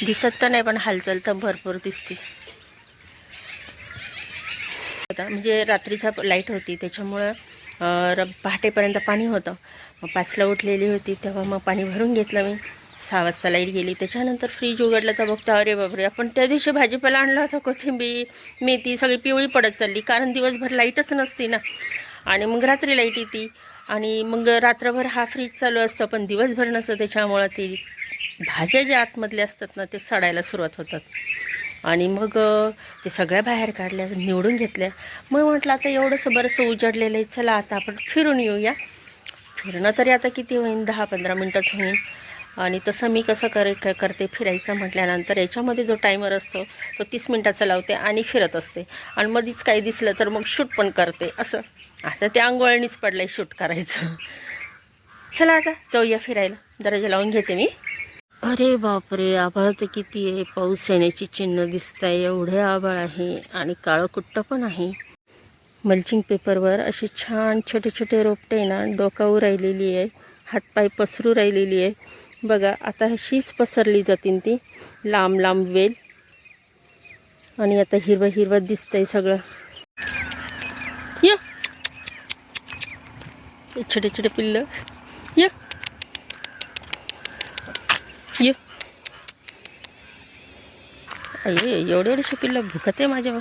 दिसत तर नाही पण हालचाल तर भरपूर दिसते. आता म्हणजे रात्रीचा लाइट होती त्याच्यामुळं र पहाटेपर्यंत पाणी होतं. मग पाचला उठलेली होती तेव्हा मग पाणी भरून घेतलं मी. सहा वाजता लाइट गेली. त्याच्यानंतर फ्रीज उघडलं तर बघतो अरे बापरे आपण त्या दिवशी भाजीपाला आणला होता कोथिंबीर मेथी सगळी पिवळी पडत चालली. कारण दिवसभर लाईटच नसते ना. आणि मग रात्री लाइट येते. आणि मग रात्रभर हा फ्रीज चालू असतं पण दिवसभर नसतं. त्याच्यामुळं ती भाज्या ज्या आतमधले असतात ना ते सडायला सुरुवात होतात. आणि मग ते सगळ्या बाहेर काढल्या निवडून घेतल्या. मग म्हटलं आता एवढंसं बरंचसं उजाडलेलं आहे चला आता आपण फिरून येऊया. फिरणं तरी आता किती होईल दहा पंधरा मिनटंच होईल आणि तसं मी कसं करे क करते फिरायचं म्हटल्यानंतर याच्यामध्ये जो टायमर असतो तो तीस मिनटाचा लावते आणि फिरत असते. आणि मधीच काही दिसलं तर मग शूट पण करते असं. आता ते अंगवळणीच पडलं आहे शूट करायचं. चला आता जाऊया फिरायला. दरवाजा लावून घेते मी. अरे बापरे आभाळ तर किती आहे. पाऊस येण्याची चिन्ह दिसत आहे एवढे आभाळ आहे. आणि काळं कुट्ट पण आहे. मल्चिंग पेपरवर असे छान छोटे छोटे रोपटे ना डोकावू राहिलेली आहे. हातपाय पसरू राहिलेली आहे. बघा आता अशीच पसरली जातील ती. लांब लांब वेल. आणि आता हिरवं हिरवं दिसतंय सगळं. या. छोटे छोटे पिल्लं. या ये. अरे एवढे एवढे पिल्लं भुकत आहे माझ्यावर.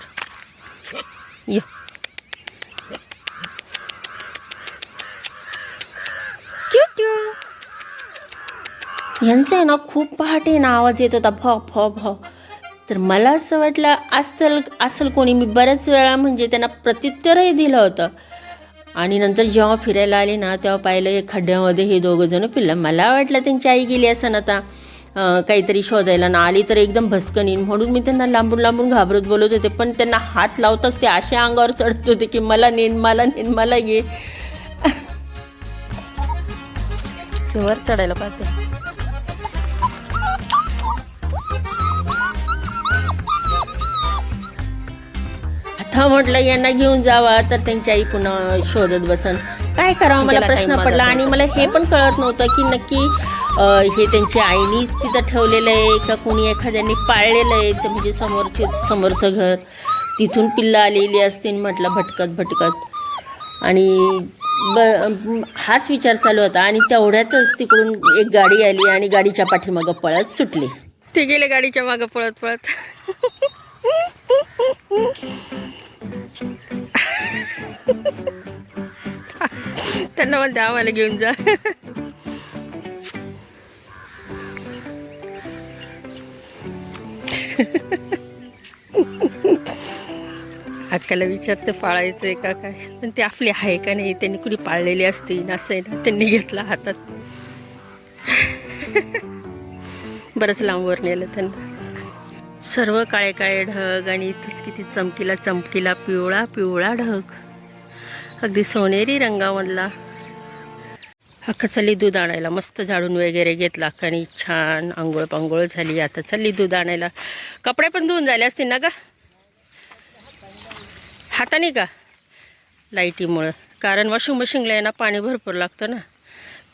ये. यांचं आहे ना खूप पहाटे ना आवाज येत होता भ भ भ. तर मला असं वाटलं असल असल कोणी मी बऱ्याच वेळा म्हणजे त्यांना प्रत्युत्तरही दिलं होतं. आणि नंतर जेव्हा फिरायला आले ना तेव्हा पाहिलं खड्ड्यामध्ये हे दोघं जण पिल्लं. मला वाटलं त्यांची आई गेली असं आता. काहीतरी शोधायला ना आली तर एकदम भस्कन येईन. म्हणून मी त्यांना लांबून लांबून घाबरत बोलत होते. पण त्यांना हात लावताच ते अशा अंगावर चढत होते की मला नेन मला नेन मला घे. ते वर चढायला पाहते. आता म्हटलं यांना घेऊन जावा. तर त्यांची आई पुन्हा शोधत बसन. काय करावं? मला प्रश्न पडला आणि मला हे पण कळत नव्हतं की नक्की हे त्यांची आईनीच तिथं ठेवलेलं आहे. का कोणी एखाद्याने पाळलेलं आहे. ते म्हणजे समोरचे समोरचं घर. तिथून पिल्लं आलेली असतील म्हटलं भटकत भटकत. आणि ब हाच विचार चालू होता. आणि तेवढ्यातच तिकडून एक गाडी आली आणि गाडीच्या पाठीमागं पळत सुटली. ते गेले गाडीच्या मागं पळत पळत. त्यांना म्हणते आम्हाला घेऊन जा. अक्काला विचारते पाळायचं आहे का काय? पण ते आपली आहे का नाही त्यांनी कुणी पाळलेली असते असं आहे ना त्यांनी घेतला हातात. बरंच लांबवर नेलं त्यांना. सर्व काळे काळे ढग आणि इथंच किती चमकीला चमकीला पिवळा पिवळा ढग. अगदी सोनेरी रंगामधला अख्खा चालली दूध आणायला मस्त झाडून वगैरे घेतला. अख्खानी छान आंघोळ पांघोळ झाली. आता चालली दूध आणायला कपडे पण धुवून झाले असतील ना का हाताने का? लाईटीमुळं. कारण वॉशिंग मशीनला आहे ना पाणी भरपूर लागतं ना.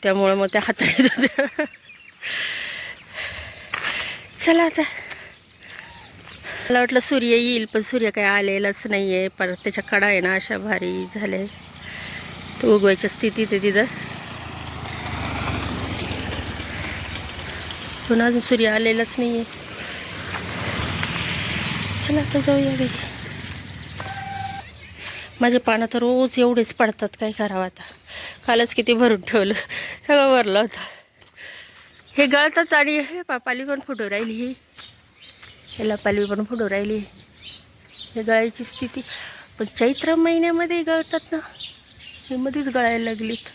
त्यामुळं मग त्या हाताने दूध चला आता. मला वाटलं सूर्य येईल पण सूर्य काही आलेलाच नाही आहे परत त्याच्या कडा आहे ना अशा भारी झाल्या. तो उगवायच्या स्थितीत आहे तिथं. पण अजून सूर्य आलेलाच नाही आहे चला आता जाऊया घरी. माझ्या पानं तर रोज एवढेच पडतात काय करावं आता. कालच किती भरून ठेवलं. सगळं भरलं होतं. हे गळतात आणि हे पापाली पण फुटू राहिली ही. ह्याला पालवी पण फुटू राहिली. हे गळायची स्थिती. पण चैत्र महिन्यामध्ये गळतात ना. हे मध्येच गळायला लागलीत.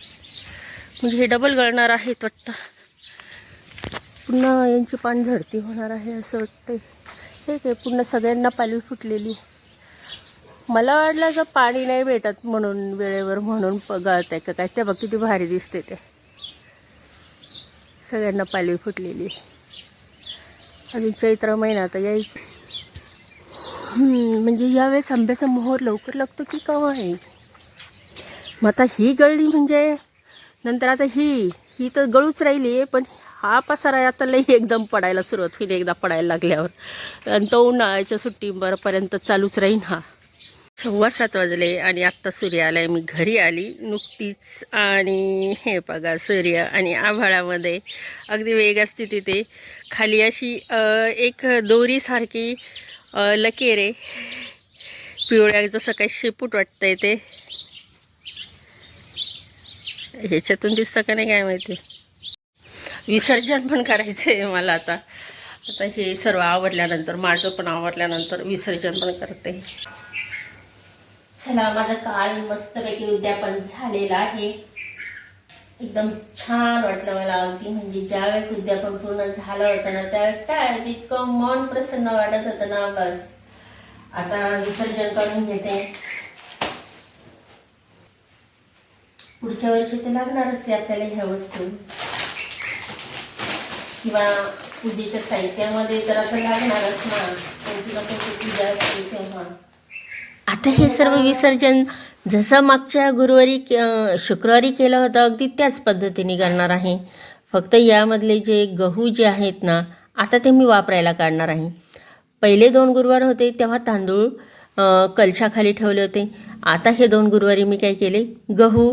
म्हणजे हे डबल गळणार आहेत वाटतं. पुन्हा यांची पान झडती होणार आहे असं वाटतंय. हे काय पुन्हा सगळ्यांना पालवी फुटलेली. मला वाटलं जर पाणी नाही भेटत म्हणून वेळेवर म्हणून प गळत आहे का काय ते बघ किती भारी दिसते ते. सगळ्यांना पालवी फुटलेली. अजून चैत्र महिना तर यायचं. म्हणजे यावेळेस आंब्याचा मोहर लवकर लागतो की केव्हा आहे हो मग आता ही गळली म्हणजे नंतर आता ही ही तर गळूच राहिली आहे पण हा पसारा आता लई एकदम पडायला सुरुवात होईल एकदा पडायला लागल्यावर. आणि तो उन्हाळ्याच्या सुट्टीभरपर्यंत चालूच राहीन हा. सव्वा सात वाजले आणि आत्ता सूर्य आलाय. मी घरी आली. नुकतीच आणि हे बघा सूर्य आणि आभाळामध्ये अगदी वेगळ्या स्थितीत आहे खाली अशी एक दोरीसारखी लकेरे आहे. पिवळ्या जसं काही शेपूट वाटतंय ते. ह्याच्यातून दिसतं का नाही काय माहिती? विसर्जन पण करायचं आहे मला आता. आता हे सर्व आवडल्यानंतर माझं पण आवडल्यानंतर विसर्जन पण करते. चला माझं काल मस्तपैकी उद्यापन झालेलं आहे. एकदम छान वाटलं मला अगदी. म्हणजे ज्यावेळेस उद्यापन पूर्ण झालं होतं ना त्यावेळेस काय इतकं मन प्रसन्न वाटत होतं ना बस. आता विसर्जन करून घेते. पुढच्या वर्षी ते लागणारच आहे आपल्याला ह्या वस्तू. किंवा पूजेच्या साहित्यामध्ये तर लागणारच ना. कोणती ना कोणती पूजा असते तेव्हा. आता हे सर्व विसर्जन जसं मागच्या गुरुवारी शुक्रवारी केलं होतं अगदी त्याच पद्धतीने करणार आहे. फक्त यामधले जे गहू जे आहेत ना आता ते मी वापरायला काढणार आहे. पहिले दोन गुरुवार होते तेव्हा तांदूळ कलशाखाली ठेवले होते. आता हे दोन गुरुवारी मी काय केले? गहू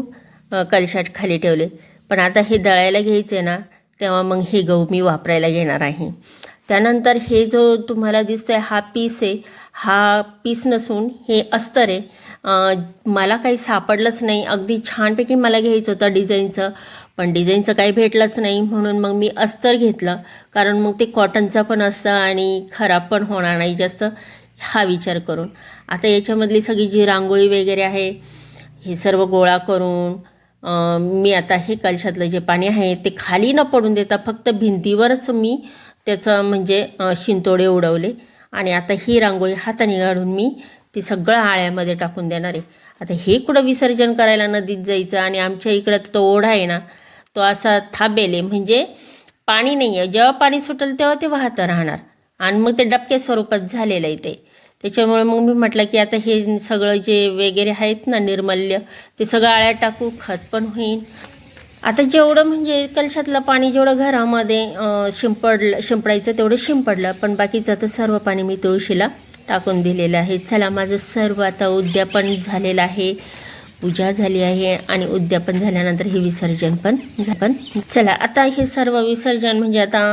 अं, कलशात खाली ठेवले. पण आता हे दळायला घ्यायचे ना तेव्हा मग हे गहू मी वापरायला घेणार आहे. त्यानंतर हे जो तुम्हाला दिसतंय हा पीस आहे. हा पीस नसून हे अस्तर आहे. मला काही सापडलंच नाही. अगदी छानपैकी मला घ्यायचं होतं डिझाईनचं पण डिझाईनचं काही भेटलंच नाही. म्हणून मग मी अस्तर घेतलं. कारण मग ते कॉटनचं पण असतं आणि खराब पण होणार नाही जास्त. हा विचार करून. आता याच्यामधली सगळी जी रांगोळी वगैरे आहे हे सर्व गोळा करून मी आता हे कलशातलं जे पाणी आहे ते खाली न पडून देता फक्त भिंतीवरच मी त्याचं म्हणजे शिंतोडे उडवले. आणि आता ही रांगोळी हाताने काढून मी ती सगळं आळ्यामध्ये टाकून देणार आहे. आता हे कुठं विसर्जन करायला नदीत जायचं आणि आमच्या इकडं तो ओढा आहे ना तो असा थांबेल आहे. म्हणजे पाणी नाही आहे जेव्हा पाणी सुटेल तेव्हा ते वाहतं राहणार. आणि मग ते डबक्या स्वरूपात झालेलं आहे ते. त्याच्यामुळे मग मी म्हटलं की आता हे सगळं जे वगैरे आहेत ना निर्मल्य ते सगळं आळ्या टाकू खत पण होईल. आता जेवढं म्हणजे कलशातलं पाणी जेवढं घरामध्ये शिंपडलं शिंपडायचं तेवढं शिंपडलं पण बाकीचं तर सर्व पाणी मी तुळशीला टाकून दिलेलं आहे. चला माझं सर्व आता उद्यापन झालेलं आहे पूजा झाली आहे आणि उद्यापन झाल्यानंतर हे विसर्जन पण झा- पण चला आता हे सर्व विसर्जन म्हणजे आता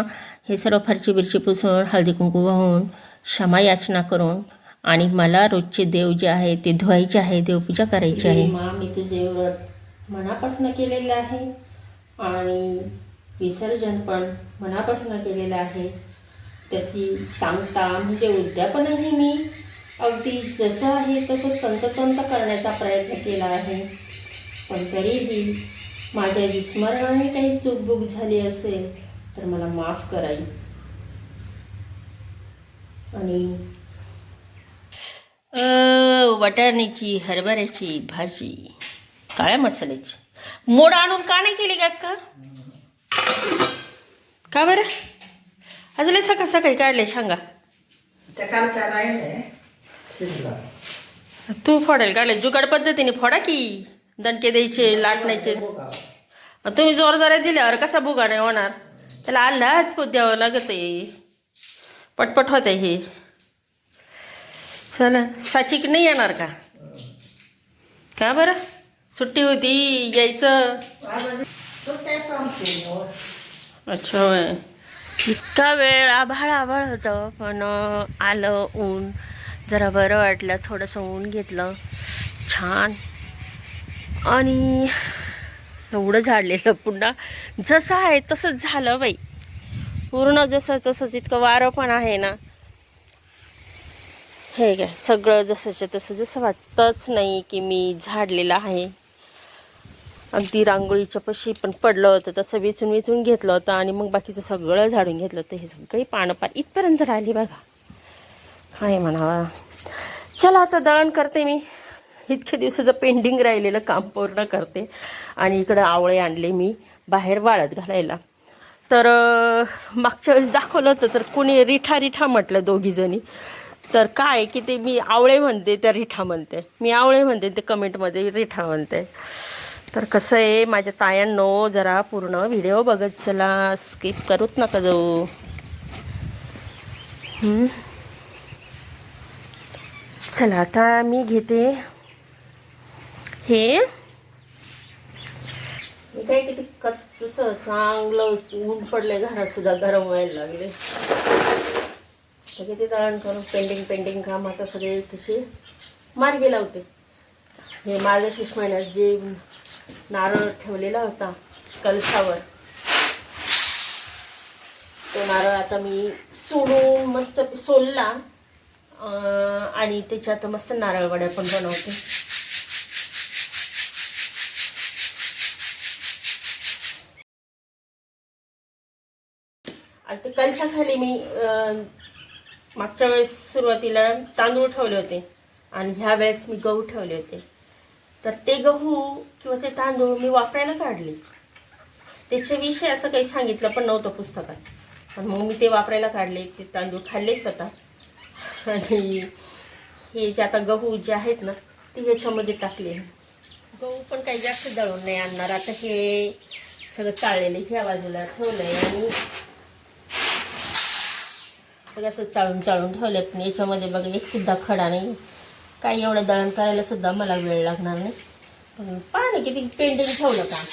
हे सर्व फरची बिरची पुसून हळदी कुंकू वाहून क्षमा याचना करून आणि मला रोजचे देव जे आहे ते धुवायचे आहे देवपूजा करायची आहे. मी तुझे व्रत मनापासून केलेलं आहे आणि विसर्जन पण मनापासून केलेलं आहे. त्याची सांगता म्हणजे उद्यापनही मी अगदी जसं आहे तसं तंततंत करण्याचा प्रयत्न केला आहे. पण तरीही माझ्या विस्मरणाने काही चूकबूक झाली असेल तर मला माफ कराई आणि वाटाण्याची हरभऱ्याची भाजी काळ्या मसाल्याची. मोड आणून का नाही केली का का बरं? अजून सकाळ सकाळी काढले सांगा. तू फोडायला काढले जुगाड पद्धतीने फोडा की दणके द्यायचे लाटण्याचे. तुम्ही जोर जोरात दिल्यावर कसा बुगा नाही होणार? त्याला आल्हाट द्यावं लागत आहे पटपट होत आहे हे. चला साचिक नाही येणार का? का बरं? सुट्टी होती यायचं. अच्छा होय. इतका वेळ आभाळ आभाळ होतं पण आलं ऊन. जरा बरं वाटलं थोडंसं ऊन घेतलं. छान. आणि एवढं झाडलेलं पुन्हा जसं आहे तसंच झालं बाई. पूर्ण जसं तसंच इतकं वारं पण आहे ना. हे काय सगळं जसंच्या तसं जसं वाटतंच नाही की मी झाडलेलं आहे. अगदी रांगोळीच्या पशी पण पडलं होतं तसं वेचून वेचून घेतलं होतं आणि मग बाकीचं सगळं झाडून घेतलं होतं. हे सगळी पानं पान इथपर्यंत राहिली बघा. काय म्हणावा. चला आता दळण करते मी. इतक्या दिवसाचं पेंडिंग राहिलेलं काम पूर्ण करते. आणि इकडं आवळे आणले मी बाहेर वाळत घालायला. तर मागच्या वेळेस दाखवलं होतं तर कोणी रिठा रिठा म्हटलं दोघीजणी. तर काय की ते मी आवळे म्हणते त्या रिठा म्हणते. मी आवळे म्हणते ते कमेंटमध्ये रिठा म्हणते. तर कसं आहे माझ्या तायांनो जरा पूर्ण व्हिडिओ बघत चला. स्किप करूच नका जाऊ. चला आता मी घेते. हे? काय किती कसं चांगलं ऊन पडले घरात सुद्धा गरम व्हायला लागले सगळे किती दळण करून पेंडिंग पेंडिंग काम आता सगळे कसे मार्गी लावते. हे मार्गशीर्ष महिन्यात जे नारळ ठेवलेला होता कलशावर तो नारळ आता मी सोडून मस्त सोलला आणि त्याच्यात मस्त नारळवड्या पण बनवते. आणि ते कलशाखाली मी मागच्या वेळेस सुरुवातीला तांदूळ ठेवले होते आणि ह्या वेळेस मी गहू ठेवले होते. तर ते गहू किंवा ते तांदूळ मी वापरायला काढले. त्याच्याविषयी असं काही सांगितलं पण नव्हतं पुस्तकात. पण मग मी ते वापरायला काढले ते तांदूळ खाल्ले स्वतः. आणि हे जे आता गहू जे आहेत ना ते ह्याच्यामध्ये टाकले. गहू पण काही जास्त दळून नाही आणणार. आता हे सगळं चाळलेलं ह्या बाजूला ठेवलं आहे आणि सगळं असं चाळून चाळून ठेवले पण याच्यामध्ये बघा एक सुद्धा खडा नाही. काही एवढं दळण करायला सुद्धा मला वेळ लागणार नाही. पण पाणी किती पेंडिंग ठेवलं का?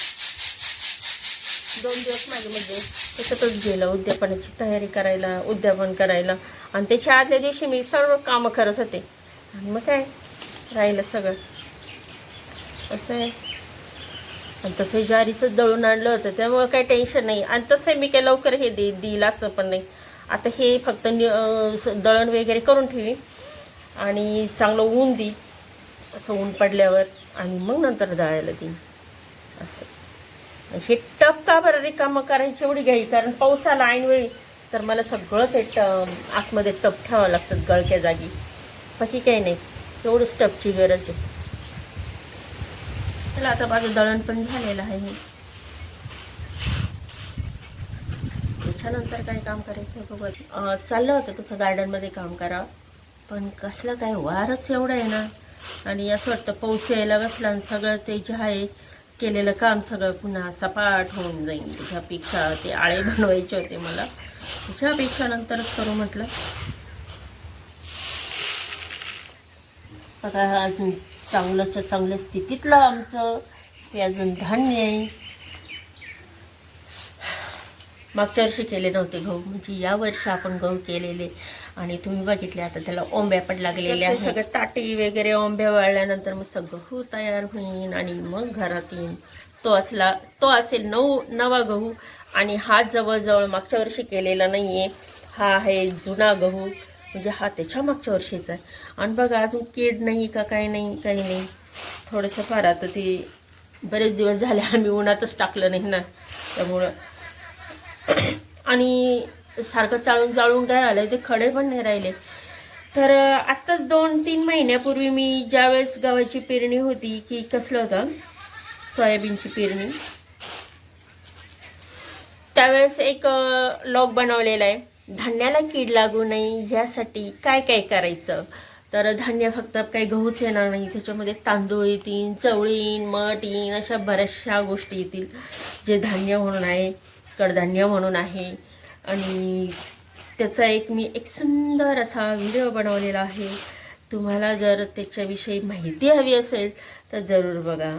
दोन दिवस माझे म्हणजे त्याच्यातच गेलं उद्यापनाची तयारी करायला उद्यापन करायला. आणि त्याच्या आदल्या दिवशी मी सर्व कामं करत होते. आणि मग काय? राहिलं सगळं. असं आहे. आणि तसं ज्वारीचं दळून आणलं होतं त्यामुळं काही टेन्शन नाही. आणि तसं मी काय लवकर हे दे देईल असं पण नाही. आता हे फक्त नि- स- दळण वगैरे करून ठेवी. आणि चांगलं ऊन देईन असं ऊन पडल्यावर. आणि मग नंतर दळायला देईन असं. हे टप का बरं रिकामं करायची एवढी घाई? कारण पाऊस आला ऐनवेळी तर मला सगळं ते ट आतमध्ये टप ठेवावं लागतं गळक्या जागी. बाकी काही नाही. एवढंच टपची गरज आहे. चला आता माझं दळण पण झालेलं आहे. त्याच्यानंतर काय काम करायचं बघत चाललं होतं तसं गार्डनमध्ये काम करा. पण कसलं काय वारच एवढं आहे ना. आणि असं वाटतं पाऊस यायला बसला आणि सगळं ते जे आहे केलेलं काम सगळं पुन्हा सपाट होऊन जाईल. त्याच्यापेक्षा ते आळे बनवायचे होते मला. त्याच्यापेक्षा नंतरच करू म्हटलं. आता अजून चांगलंच्या चांगल्या स्थितीतलं आमचं. ते अजून धान्य आहे. मागच्या वर्षी केले नव्हते गहू. म्हणजे या वर्षी आपण गहू केलेले. आणि तुम्ही बघितले आता त्याला ओंब्या पण लागलेल्या आहेत. सगळं ताटी वगैरे ओंब्या वाळल्यानंतर मस्त गहू तयार होईल आणि मग घरात येईन तो असला तो असेल नऊ नवा गहू. आणि हा जवळजवळ मागच्या वर्षी केलेला नाही आहे हा आहे जुना गहू. म्हणजे हा त्याच्या मागच्या वर्षीचा आहे. आणि बघा अजून कीड नाही का काही नाही काही नाही. थोडंसं फार आता ते बरेच दिवस झाले आम्ही उन्हातच टाकलं नाही ना. त्यामुळं आणि सारखं चाळून चाळून काय आलं ते खडे पण नाही राहिले. तर आत्ताच दोन तीन महिन्यापूर्वी मी ज्यावेळेस गव्हाची पेरणी होती की कसलं होतं सोयाबीनची पेरणी त्यावेळेस एक लॉग बनवलेला आहे. धान्याला कीड लागू नये यासाठी काय काय करायचं? तर धान्य फक्त काही गहूच येणार नाही त्याच्यामध्ये तांदूळ येतील चवळी मठ येईन अशा बऱ्याचशा गोष्टी येतील जे धान्य म्हणून आहे. कडधान्य म्हणून आहे. आणि त्याचा एक मी एक सुंदर असा व्हिडिओ बनवलेला आहे. तुम्हाला जर त्याच्याविषयी माहिती हवी असेल तर जरूर बघा.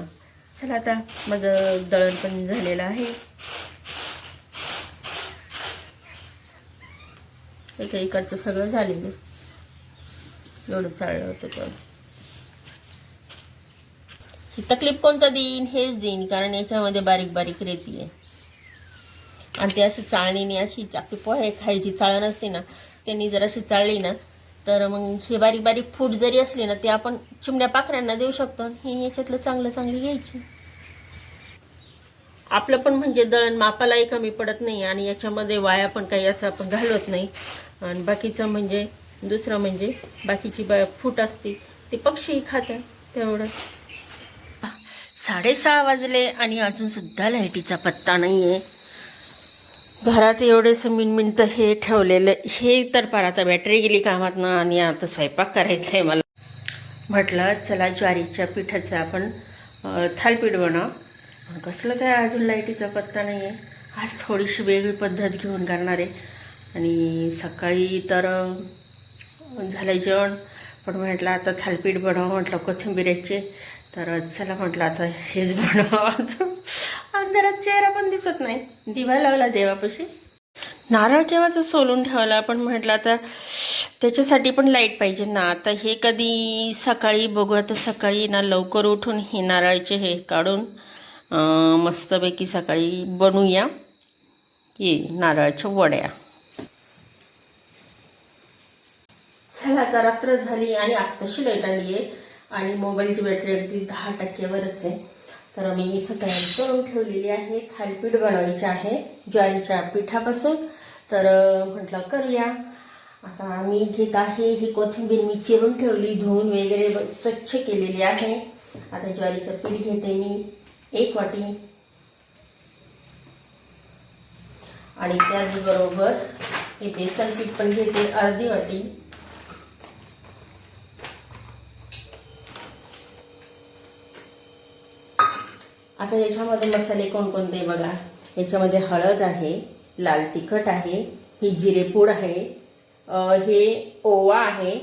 चला आता माझं दळण पण झालेलं आहे. एक इकडचं सगळं झालेलं. एवढं चाललं होतं तर ही तकलीफ कोणतं देईन? हेच देईन कारण याच्यामध्ये बारीक बारीक रेती आहे. आणि ते अशी चाळणीने अशी आपली पोहे खायची चाळण असते ना त्यांनी जर अशी चाळली ना तर मग हे बारीक बारीक फूट जरी असली ना ते आपण चिमण्या पाखऱ्यांना देऊ शकतो हे याच्यातलं चांगलं चांगली घ्यायची. आपलं पण म्हणजे दळण मापालाही कमी पडत नाही आणि याच्यामध्ये वाया पण काही असं आपण घालवत नाही. आणि बाकीचं म्हणजे दुसरं म्हणजे बाकीची बा फूट असते ते पक्षीही खातात तेवढं. साडेसहा वाजले आणि अजून सुद्धा लाईटीचा पत्ता नाही आहे घरात एवढेसं मिनमिन हे ठेवलेलं हे तर पार आता बॅटरी गेली कामात ना आणि आता स्वयंपाक करायचा आहे मला. म्हटलं चला ज्वारीच्या पिठाचं आपण थालपीठ बनव. पण कसलं काय अजून लाईटीचा पत्ता नाही आहे आज थोडीशी वेगळी पद्धत घेऊन करणार आहे. आणि सकाळी तर झालं जेवण. पण म्हटलं आता थालपीठ बनवा. म्हटलं कोथिंबिरीचे तर चला म्हटलं आता हेच बनवा. अंधारात चेहरा पण दिसत नाही. दिवा लावला देवापाशी. नारळ केव्हाचं सोलून ठेवला? पण म्हटलं आता त्याच्यासाठी पण लाइट पाहिजे ना. आता हे कधी सकाळी बघू. आता सकाळी ना लवकर उठून हे नारळाचे हे काढून मस्तपैकी सकाळी बनवूया. ये नारळाच्या वड्या. चला आता रात्र झाली आणि आत्ताशी लाइट आली आहे आणि मोबाईलची बॅटरी अगदी दहा टक्क्यावरच आहे. तर मी इथं तयारी करून ठेवलेली आहे. थालीपीठ बनवायचे आहे ज्वारीच्या पिठापासून. तर म्हटलं करूया. आता मी घेत आहे ही कोथिंबीर. मी चिरून ठेवली धुवून वगैरे ब- स्वच्छ केलेली आहे. आता ज्वारीचं पीठ घेते मी एक वाटी. आणि त्याचबरोबर हे बेसन पीठ पण घेते अर्धी वाटी. आता याच्यामध्ये मसाले कोणकोणते बघा. याच्यामध्ये हळद आहे लाल तिखट आहे ही जिरेपूड आहे हे ओवा आहे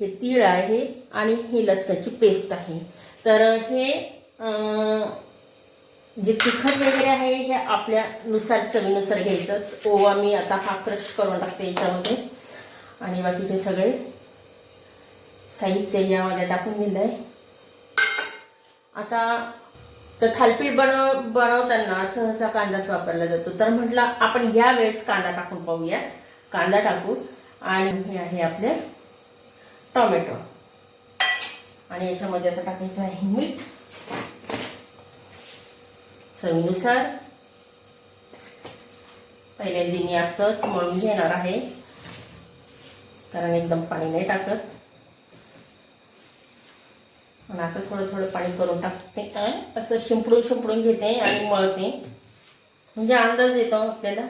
हे तीळ आहे आणि ही लसणाची पेस्ट आहे. तर हे जे तिखट वगैरे आहे हे आपल्यानुसार चवीनुसार घ्यायचं. ओवा मी आता हा क्रश करून टाकते याच्यामध्ये. आणि बाकीचे सगळे साहित्य यामध्ये टाकून दिलं आहे आता तर थालपीठ बनव बनवताना सहसा कांदाच वापरला जातो. तर म्हटलं आपण या वेळेस कांदा टाकून पाहूया. कांदा टाकू. आणि हे आहे आपले टोमॅटो. आणि याच्यामध्ये आता टाकायचं आहे मीठ. चवीनुसार. पहिल्यांदा मी असंच मळून घेणार आहे. कारण एकदम पाणी नाही टाकत. आणि आता थोडं थोडं पाणी करून टाकते काय असं शिंपडून शिंपडून घेते आणि मळते. म्हणजे अंदाज येतो आपल्याला.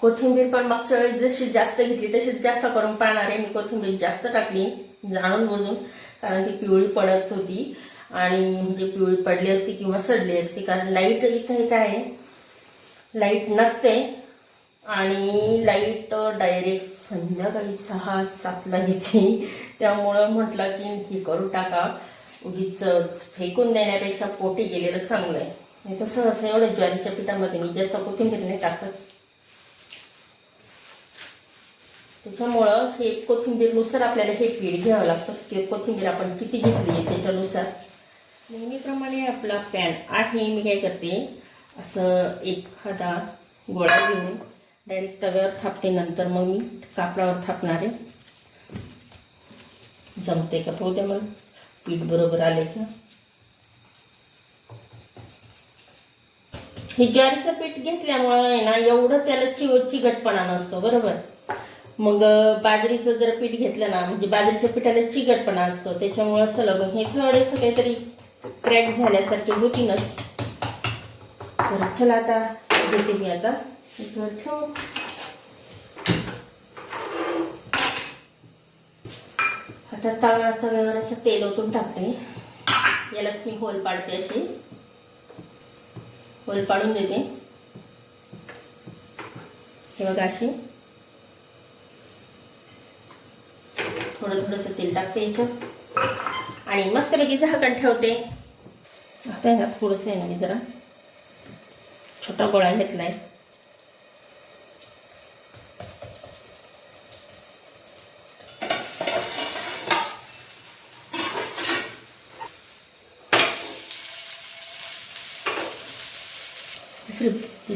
कोथिंबीर पण मागच्या वेळेस जशी जास्त घेतली तशी जास्त करून पाहणार आहे. मी कोथिंबीर जास्त टाकली जाणून बुजून कारण ती पिवळी पडत होती. आणि म्हणजे पिवळी पडली असती किंवा सडली असती कारण लाइट इथं हे काय आहे? लाइट नसते. आणि लाइट डायरेक्ट संध्याकाळी सहा सातला येते. त्यामुळं म्हटलं की हे करू टाका. उगीच फेकून देण्यापेक्षा पोटी गेलेलं चांगलं आहे. नाही तसं असं एवढं ज्वारीच्या पिठामध्ये मी जास्त कोथिंबीर नाही टाकत. त्याच्यामुळं हे कोथिंबीरनुसार आपल्याला हे पीठ घ्यावं लागतं. की कोथिंबीर आपण किती घेतली आहे त्याच्यानुसार? नेहमीप्रमाणे आपला पॅन आहे मी काय करते. असं एखादा गोळा घेऊन डायरेक्ट तव्यावर थापते नंतर मग मी कापडावर थापणार. आहे जमते का? पाहू द्या मला. पीठ बरोबर आले का? हे ज्वारीचं पीठ घेतल्यामुळं ना एवढं त्याला चिव चिकटपणा नसतो बरोबर? मग बाजरीचं जर पीठ घेतलं ना म्हणजे बाजरीच्या पिठाला चिकटपणा असतो त्याच्यामुळं सलग हे थोडेसं काहीतरी क्रॅक झाल्यासारखे होतीनच तर चला आता घेते मी आता. याच्यावर ठेवून आता तव्या तव्यावर असं तेल ओतून टाकते. यालाच मी होल पाडते अशी. होल पाडून देते. हे बघा अशी. थोडं थोडंसं तेल टाकते याच्यात. आणि मस्तपैकी झाकण ठेवते. आता आहे ना थोडंसं आहे ना मी जरा छोटा गोळा घेतला आहे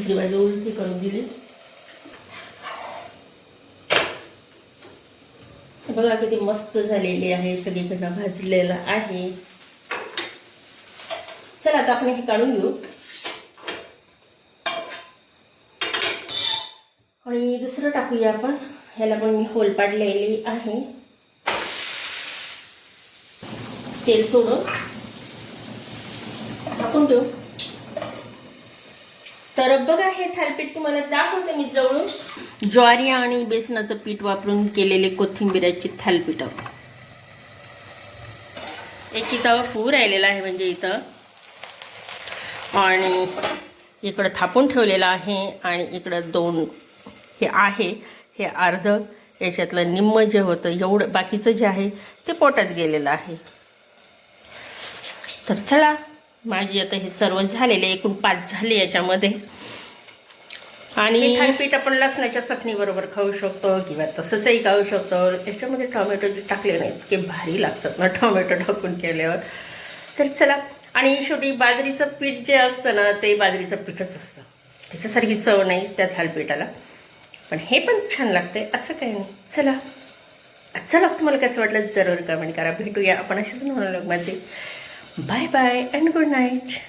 दुसरी बाजू उलटी करून दिली. बघा किती मस्त झालेली आहे सगळीकडनं भाजलेलं आहे. चला आता आपण हे काढून घेऊ. आणि दुसरं टाकूया आपण. ह्याला पण मी होल पाडलेली आहे. तेल सोडून. टाकून देऊ तर बघा हे थालपीठ तुम्हाला दाखवते मी जवळून. ज्वारी आणि बेसनाचं पीठ वापरून केलेले कोथिंबिराची थालपीठ. एक इथं फू राहिलेला आहे म्हणजे इथं. आणि इकडं थापून ठेवलेलं आहे आणि इकडं दोन. हे आहे हे अर्ध. याच्यातलं निम्म जे होतं एवढं बाकीचं जे आहे ते पोटात गेलेलं आहे. तर चला माझी आता हे सर्व झालेले एकूण पाच झाले याच्यामध्ये. आणि थालीपीठ आपण लसणाच्या चटणीबरोबर खाऊ शकतो किंवा तसंचही खाऊ शकतो. याच्यामध्ये टोमॅटो जे टाकले नाही इतके भारी लागतात ना टोमॅटो टाकून केल्यावर. तर चला आणि शेवटी बाजरीचं पीठ जे असतं ना ते बाजरीचं पीठच असतं. त्याच्यासारखी चव नाही त्या थालपीठाला. पण हे पण छान लागते असं काही नाही. चला. चला तुम्हाला कसं वाटलं जरूर कमेंट करा. भेटूया आपण अशाच म्हणून मध्ये. Bye bye and good night.